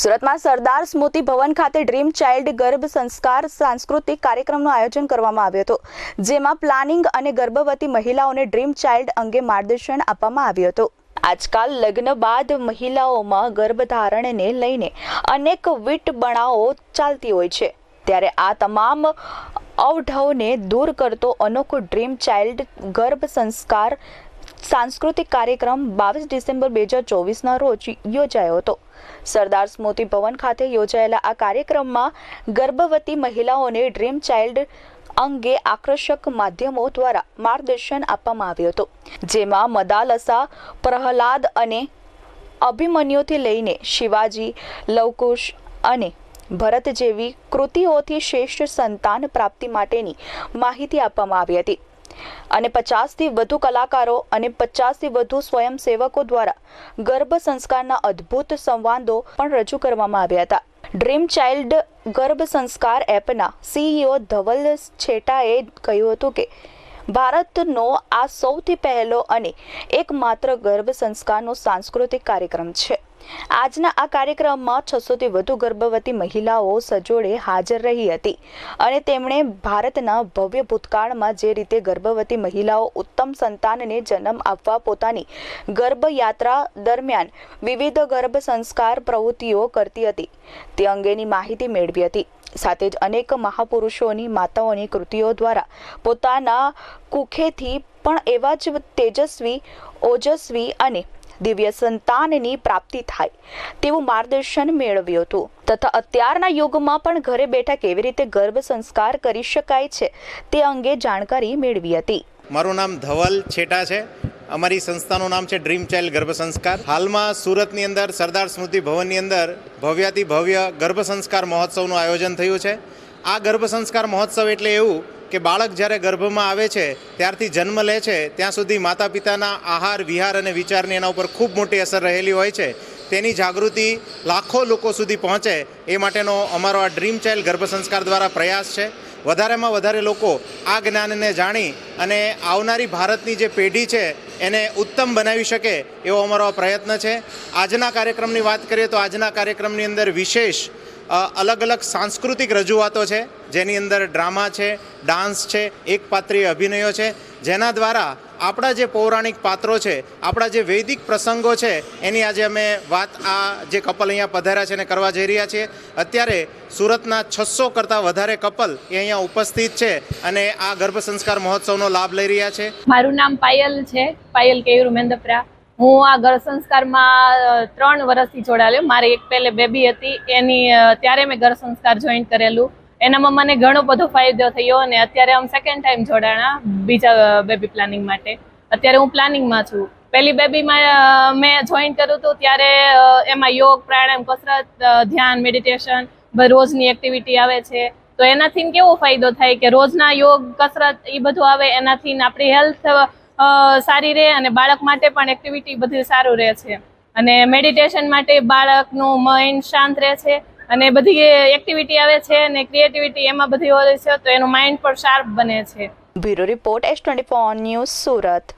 સુરતમાં સરદાર સ્મૃતિ ભવન ખાતે dream child ગર્ભ સંસ્કાર સાંસ્કૃતિક કાર્યક્રમનું આયોજન કરવામાં આવ્યું હતું, જેમાં પ્લાનિંગ અને ગર્ભવતી મહિલાઓને ડ્રીમ ચાઇલ્ડ અંગે માર્ગદર્શન આપવામાં આવ્યું હતું. આજકાલ લગ્ન બાદ મહિલાઓમાં ગર્ભધારણને લઈને અનેક વિટબણાઓ ચાલતી હોય છે. ત્યારે આ તમામ અવઢવને દૂર કરતો અનોખો ડ્રીમ ચાઇલ્ડ ગર્ભ સંસ્કાર સાંસ્કૃતિક કાર્યક્રમ બાવીસ ડિસેમ્બર બે હજાર ચોવીસના રોજ યોજાયો હતો. સરદાર સ્મૃતિ ભવન ખાતે યોજાયેલા આ કાર્યક્રમમાં ગર્ભવતી મહિલાઓને ડ્રીમ ચાઇલ્ડ અંગે આકર્ષક માધ્યમો દ્વારા માર્ગદર્શન આપવામાં આવ્યું હતું. જેમાં મદાલસા, પ્રહલાદ અને અભિમન્યુથી લઈને શિવાજી, લવકુશ અને ભરત જેવી કૃતિઓથી શ્રેષ્ઠ સંતાન પ્રાપ્તિ માટેની માહિતી આપવામાં આવી હતી. અને પચાસથી વધુ કલાકારો અને પચાસથી વધુ સ્વયંસેવકો દ્વારા ગર્ભ સંસ્કારના અદ્ભુત સંવાદો પણ રજૂ કરવામાં આવ્યા હતા. ડ્રીમ ચાઇલ્ડ ગર્ભ સંસ્કાર એપના સીઈઓ ધવલ છેટાએ કહ્યું હતું કે, ભારતનો આ સૌથી પહેલો અને એકમાત્ર ગર્ભ સંસ્કારનો સાંસ્કૃતિક કાર્યક્રમ છે. આજના આ કાર્યક્રમમાં છસોથી વધુ ગર્ભવતી મહિલાઓ સજોડે હાજર રહી હતી અને તેમણે ભારતના ભવ્ય ભૂતકાળમાં જે રીતે ગર્ભવતી મહિલાઓ ઉત્તમ સંતાનને જન્મ આપવા પોતાની ગર્ભયાત્રા દરમિયાન વિવિધ ગર્ભ સંસ્કાર પ્રવૃત્તિઓ કરતી હતી, તે અંગેની માહિતી મેળવી હતી. સાથે જ અનેક મહાપુરુષોની માતાઓની કૃતિઓ દ્વારા પોતાના કુખેથી પણ એવા જ તેજસ્વી, ઓજસ્વી અને દિવ્ય સંતાનની પ્રાપ્તિ થાય તેવું માર્ગદર્શન મેળવ્યું હતું. તથા અત્યારના યુગમાં પણ ઘરે બેઠા કેવી રીતે ગર્ભ સંસ્કાર કરી શકાય છે તે અંગે જાણકારી મેળવી હતી. મારું નામ ધવલ છેટા છે. અમારી સંસ્થાનું નામ છે ડ્રીમ ચાઇલ્ડ ગર્ભ સંસ્કાર. હાલમાં સુરતની અંદર સરદાર સ્મૃતિ ભવનની અંદર ભવ્યાતિ ભવ્ય ગર્ભ સંસ્કાર મહોત્સવનું આયોજન થયું છે. આ ગર્ભ સંસ્કાર મહોત્સવ એટલે એવું કે બાળક જ્યારે ગર્ભમાં આવે છે, ત્યારથી જન્મ લે છે, ત્યાં સુધી માતા પિતાના આહાર, વિહાર અને વિચારની એના ઉપર ખૂબ મોટી અસર રહેલી હોય છે. તેની જાગૃતિ લાખો લોકો સુધી પહોંચે એ માટેનો અમારો આ ડ્રીમ ચાઇલ્ડ ગર્ભ સંસ્કાર દ્વારા પ્રયાસ છે. વધારેમાં વધારે લોકો આ જ્ઞાનને જાણી અને આવનારી ભારતની જે પેઢી છે, એને ઉત્તમ બનાવી શકે એવો અમારો પ્રયત્ન છે. આજના કાર્યક્રમની વાત કરીએ તો આજના કાર્યક્રમની અંદર વિશેષ અલગ અલગ સાંસ્કૃતિક રજૂઆતો છે, જેની અંદર ડ્રામા છે, ડાન્સ છે એકપાત્રીય અભિનયો છે, જેના દ્વારા આપણા જે પૌરાણિક પાત્રો છે, આપણા જે વૈદિક પ્રસંગો છે, એની આજે અમે વાત આ જે કપલ અહીંયા પધાર્યા છે એને કરવા જઈ રહ્યા છીએ. અત્યારે સુરતના છસો કરતાં વધારે કપલ એ અહીંયા ઉપસ્થિત છે અને આ ગર્ભ સંસ્કાર મહોત્સવનો લાભ લઈ રહ્યા છે. મારું નામ પાયલ છે, પાયલ કેયુર મેંદપરા. હું આ ઘર સંસ્કારમાં ત્રણ વર્ષથી જોડાયેલું મારી એક પહેલે બેબી હતી. એની ત્યારે મેં ઘર સંસ્કાર જોઈન કરેલું. એનામાં મને ઘણો બધો ફાયદો થયો અને અત્યારે આમ સેકન્ડ ટાઈમ જોડાણા બીજા બેબી પ્લાનિંગ માટે. અત્યારે હું પ્લાનિંગમાં છું. પહેલી બેબીમાં મેં જોઈન કર્યું હતું ત્યારે એમાં યોગ, પ્રાણાયામ, કસરત ધ્યાન મેડિટેશન રોજની એક્ટિવિટી આવે છે. તો એનાથી કેવો ફાયદો થાય કે રોજના યોગ, કસરત એ બધું આવે. એનાથી આપણી હેલ્થ સારી રહે અને બાળક માટે પણ એક્ટિવિટી બધી સારું રહે છે. અને મેડિટેશન માટે બાળકનું માઇન્ડ શાંત રહે છે અને બધી એક્ટિવિટી આવે છે અને ક્રિએટિવિટી એમાં બધી હોય છે, તો એનું માઇન્ડ પણ શાર્પ બને છે. Bureau report S twenty news Surat.